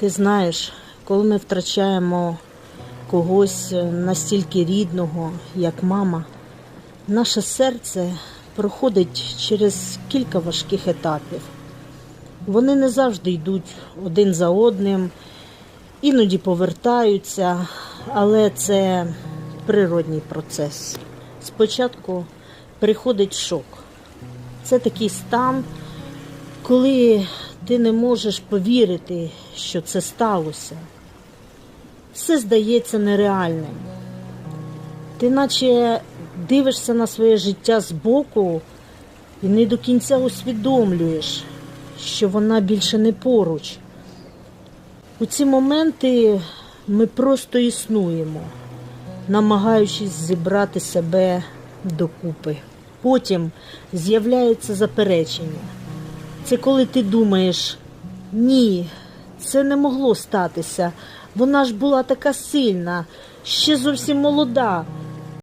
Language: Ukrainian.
Ти знаєш, коли ми втрачаємо когось настільки рідного, як мама, наше серце проходить через кілька важких етапів. Вони не завжди йдуть один за одним, іноді повертаються, але це природній процес. Спочатку приходить шок. Це такий стан, коли ти не можеш повірити, що це сталося. Все здається нереальним. Ти наче дивишся на своє життя збоку і не до кінця усвідомлюєш, що вона більше не поруч. У ці моменти ми просто існуємо, намагаючись зібрати себе докупи. Потім з'являється заперечення. Це коли ти думаєш, ні, це не могло статися. Вона ж була така сильна, ще зовсім молода.